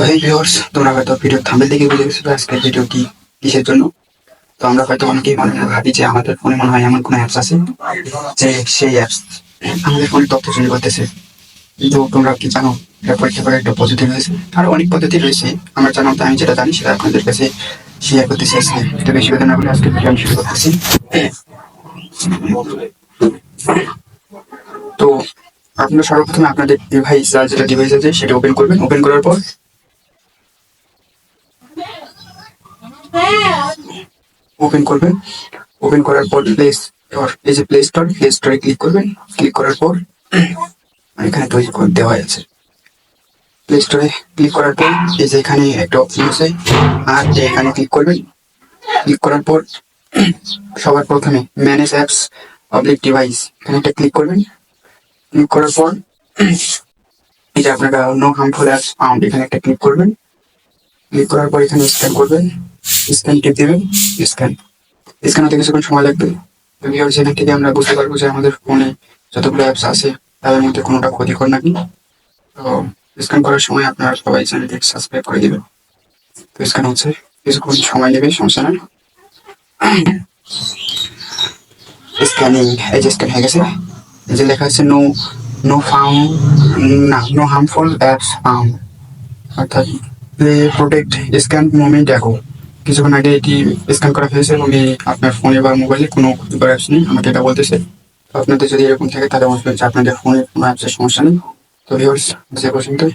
তো তোমরা হয়তো ভিডিও আজকের ভিডিওটি কিসের জন্য? তো আমরা হয়তো অনেকেই মনে ভাবি যে আমাদের ফোনে মনে হয় এমন কোনো অ্যাপস আছে যে সেই অ্যাপস আমাদের তথ্য করতেছে। কিন্তু তোমরা কি জানো, এটা একটা পদ্ধতি রয়েছে। অনেক পদ্ধতি রয়েছে। আমরা জানাম তো, আমি যেটা জানি সেটা আপনাদের কাছে শেয়ার করতে চাইছি। এটা বেশি কথা না বলে আজকে ভিডিও শুরু করতেছি। তো আপনারা সর্বপ্রথমে আপনাদের ডিভাইস যেটা ডিভাইস আছে সেটা ওপেন করবেন। ওপেন করার পর ওপেন করবেন ওপেন করার পর প্লে স্টোর এই যে প্লে স্টোর প্লে স্টোরে ক্লিক করবেন ক্লিক করার পর এখানে তৈরি করে দেওয়া আছে। প্লে স্টোরে ক্লিক করার পর এই যে এখানে একটা অপশন আছে, আর যে এখানে ক্লিক করবেন। ক্লিক করার পর সবার প্রথমে ম্যানেজ অ্যাপস পাবলিক ডিভাইস এখানে একটা ক্লিক করবেন। ক্লিক করার পর এটা আপনারা নো হার্মফুল অ্যাপস ফাউন্ড এখানে একটা ক্লিক করবেন। ক্লিক করার পর এখানে স্ক্যান করবেন। স্ক্যান টিপ দেবেন, স্ক্যান। স্ক্যান হতে কিছুক্ষণ সময় লাগবে। তো ভিউয়ার্স এখান থেকে আমরা বুঝতে পারব যে আমাদের ফোনে যতগুলো অ্যাপস আছে, তাদের মধ্যে কোনোটা ক্ষতিকর নাকি? তো স্ক্যান করার সময় আপনারা সবাই চ্যানেলটি সাবস্ক্রাইব করে দেবেন। তো স্ক্যান হচ্ছে, কিছুক্ষণ সময় নেবে, সমস্যা নাই। স্ক্যানিং, এই যে স্ক্যান হয়ে গেছে। এই যে লেখা আছে নো নো ফাউন্ড না নো হার্মফুল অ্যাপস ফাউন্ড অর্থাৎ প্রোটেক্ট স্ক্যান মোমেন্ট অ্যাগো কিছুক্ষণ আগে এটি স্ক্যান করা হয়েছে এবং আপনার ফোনে বা মোবাইলে কোনো ক্ষতিকর অ্যাপস নেই, আমাকে এটা বলতেছে। আপনাদের যদি এরকম থাকে তাহলে অবশ্যই আপনাদের ফোনে কোনো অ্যাপসের সমস্যা নেই। তো ভিউর্স যে পর্যন্তই